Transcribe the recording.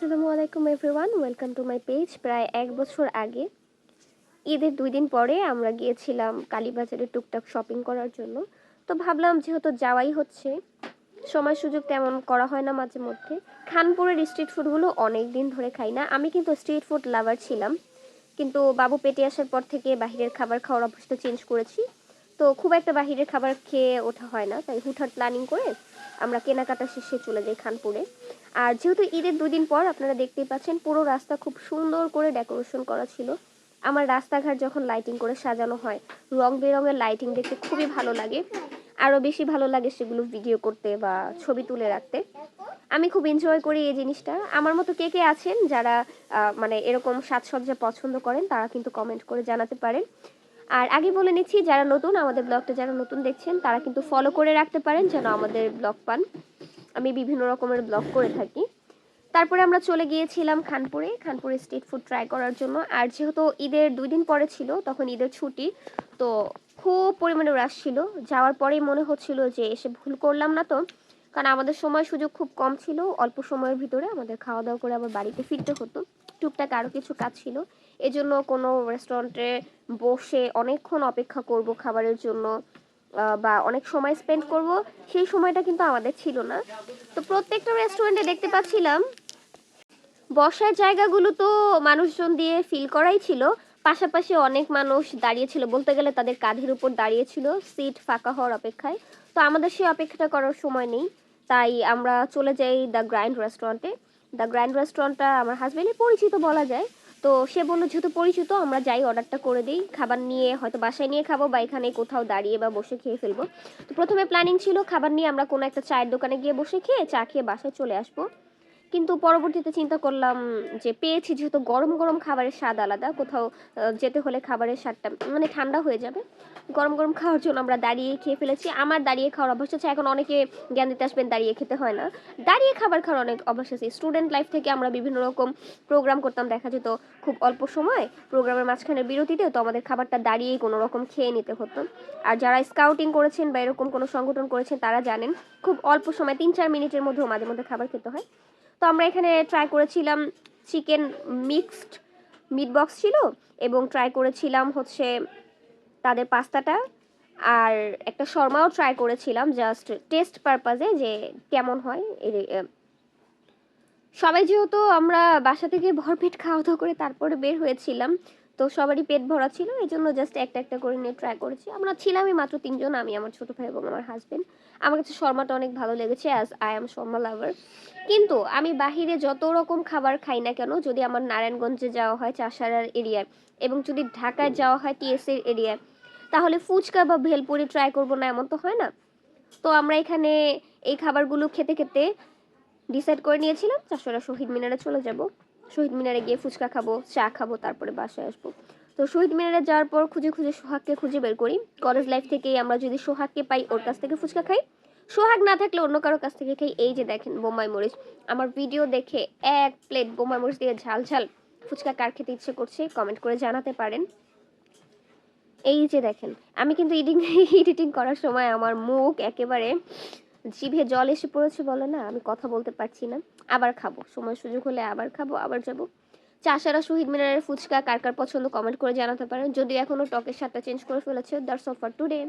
আসসালামু আলাইকুম everyone, welcome to my page. প্রায় এক বছর আগে, ঈদের দুই দিন পরে আমরা গিয়েছিলাম কালীবাজারে টুকটাক শপিং করার জন্য। তো ভাবলাম যেহেতু যাওয়াই হচ্ছে, সময় সুযোগ তেমন করা হয় না মাঝে মধ্যে। খানপুরের স্ট্রিট ফুডগুলো অনেক দিন ধরে খাই না। আমি কিন্তু স্ট্রিট ফুড লাভার ছিলাম। কিন্তু বাবু পেটে আসার পর থেকে বাহিরের খাবার খাওয়ার অভ্যাসটা চেঞ্জ করেছি। তো খুব একটা বাহিরের খাবার খেয়ে ওঠা হয় না। তাই হুটহাট প্ল্যানিং করে আমরা কেনাকাটা শেষে চলে যাই খানপুরে। আর যেহেতু ঈদের দুই দিন পর আপনারা দেখতেই পাচ্ছেন, পুরো রাস্তা খুব সুন্দর করে ডেকোরেশন করা ছিল। আমার রাস্তাঘাট যখন লাইটিং করে সাজানো হয়, রং বেরঙের লাইটিং দেখতে খুবই ভালো লাগে। আরও বেশি ভালো লাগে সেগুলো ভিডিও করতে বা ছবি তুলে রাখতে। আমি খুব এনজয় করি এই জিনিসটা। আমার মতো কে কে আছেন যারা মানে এরকম সাজসজ্জা পছন্দ করেন, তারা কিন্তু কমেন্ট করে জানাতে পারেন। আর আগে বলে নিচ্ছি, যারা নতুন, আমাদের ব্লগটা যারা নতুন দেখছেন, তারা কিন্তু ফলো করে রাখতে পারেন যেন আমাদের ব্লগ পান। আমি বিভিন্ন রকমের ব্লগ করে থাকি। তারপরে আমরা চলে গিয়েছিলাম খানপুরে খানপুরে স্ট্রিট ফুড ট্রাই করার জন্য। আর যেহেতু ঈদের দুই দিন পরে ছিল, তখন ঈদের ছুটি, তো খুব পরিমাণে রাশ ছিল। যাওয়ার পরেই মনে হচ্ছিল যে এসে ভুল করলাম না তো। কারণ আমাদের সময় সুযোগ খুব কম ছিল, অল্প সময়ের ভিতরে আমাদের খাওয়া দাওয়া করে আবার বাড়িতে ফিরতে হতো। টুকটাক আরও কিছু কাজ ছিল। এজন্য কোনো রেস্টুরেন্টে বসে অনেকক্ষণ অপেক্ষা করব খাবারের জন্য বা অনেক সময় স্পেন্ড করব, সেই সময়টা কিন্তু আমাদের ছিল না। তো প্রত্যেকটা রেস্টুরেন্টে দেখতে পাচ্ছিলাম, বসার জায়গাগুলো তো মানুষজন দিয়ে ফিল করাই ছিল। পাশাপাশি অনেক মানুষ দাঁড়িয়েছিল বলতে গেলে তাদের কাঁধের উপর দাঁড়িয়ে ছিল সিট ফাঁকা হওয়ার অপেক্ষায়। তো আমাদের সেই অপেক্ষাটা করার সময় নেই। তাই আমরা চলে যাই দ্য গ্র্যান্ড রেস্টুরেন্টে দ্য গ্র্যান্ড রেস্টুরেন্টটা আমার হাজব্যান্ডের পরিচিত বলা যায়। তো সে বলল, যেহেতু পরিচিত, আমরা যাই অর্ডারটা করে দিই। খাবার নিয়ে হয়তো বাসায় নিয়ে খাব বা এখানে কোথাও দাঁড়িয়ে বা বসে খেয়ে ফেলব। তো প্রথমে প্ল্যানিং ছিল, খাবার নিয়ে আমরা কোনো একটা চায়ের দোকানে গিয়ে বসে খেয়ে চা খেয়ে বাসায় চলে আসব। কিন্তু পরবর্তীতে চিন্তা করলাম যে পেয়েছি যেহেতু গরম গরম খাবারের স্বাদ আলাদা, কোথাও যেতে হলে খাবারের স্বাদটা মানে ঠান্ডা হয়ে যাবে। গরম গরম খাওয়ার জন্য আমরা দাঁড়িয়ে খেয়ে ফেলেছি। আমার দাঁড়িয়ে খাওয়ার অভ্যাস আছে এখন অনেকে জ্ঞান দিতে আসবেন দাঁড়িয়ে খেতে হয় না। দাঁড়িয়ে খাবার খাওয়ার অনেক অভ্যাস আছে। স্টুডেন্ট লাইফ থেকে আমরা বিভিন্ন রকম প্রোগ্রাম করতাম। দেখা যেত খুব অল্প সময় প্রোগ্রামের মাঝখানে বিরতিতে তো আমাদের খাবারটা দাঁড়িয়েই কোনো রকম খেয়ে নিতে হতো। আর যারা স্কাউটিং করেছেন বা এরকম কোনো সংগঠন করেছেন তারা জানেন, খুব অল্প সময়, তিন চার মিনিটের মধ্যেও মাঝে মধ্যে খাবার খেতে হয়। তো আমরা এখানে ট্রাই করেছিলাম চিকেন মিক্সড মিট বক্স ছিল এবং ট্রাই করেছিলাম হচ্ছে তাদের পাস্তাটা। আর একটা শর্মাও ট্রাই করেছিলাম জাস্ট টেস্ট পারপাজে যে কেমন হয়। সবাই যেহেতু আমরা বাসা থেকে ভরপেট খাওয়া দাওয়া করে তারপরে বের হয়েছিলাম তো সবারই পেট ভরা ছিল এই জন্য জাস্ট একটা একটা করে নিয়ে ট্রাই করেছি। আমরা ছিলামই মাত্র তিনজন, আমি, আমার ছোট ভাই এবং আমার হাজবেন্ড আমার কাছে শর্মাটা অনেক ভালো লেগেছে as I am shawarma lover কিন্তু আমি বাহিরে যত রকম খাবার খাই না কেন, যদি আমার নারায়ণগঞ্জে যাওয়া হয়, চাষারার এরিয়ায় এবং যদি ঢাকায় যাওয়া হয় টিএসএর এরিয়ায় তাহলে ফুচকা বা ভেলপুরি ট্রাই করব না, এমন তো হয় না? তো আমরা এখানে এই খাবারগুলো খেতে খেতে ডিসাইড করে নিয়েছিলাম, চাষারা শহীদ মিনারে চলে যাব। শহীদ মিনারে গিয়ে ফুচকা খাব, চা খাব, তারপরে বাসায় আসব। তো শহীদ মিনারে যাওয়ার পর খুঁজে খুঁজে সোহাগকে খুঁজে বের করি। কলেজ লাইফ থেকেই আমরা যদি সোহাগকে পাই ওর কাছ থেকে ফুচকা খাই। সোহাগ না থাকলে অন্য কারও কাছ থেকে খাই। এই যে দেখেন বোম্বাই মরিচ। আমার ভিডিও দেখে এক প্লেট বোম্বাই মরিচ দিয়ে ঝাল ঝাল ফুচকা কার খেতে ইচ্ছে করছে কমেন্ট করে জানাতে পারেন। এই যে দেখেন, আমি কিন্তু এডিটিং এডিটিং করার সময় আমার মুখ একেবারে জিভে জল এসে পড়েছে বলে না? আমি কথা বলতে পারছি না। আবার খাব। সময় সুযোগ হলে আবার খাব, আবার যাব। চাষারা শহীদ মিনারের ফুচকা কার কার পছন্দ কমেন্ট করে জানাতে পারেন। যদি এখনও টকের স্বাদটা চেঞ্জ করে ফেলেছে দ্যাটস অল ফর টুডে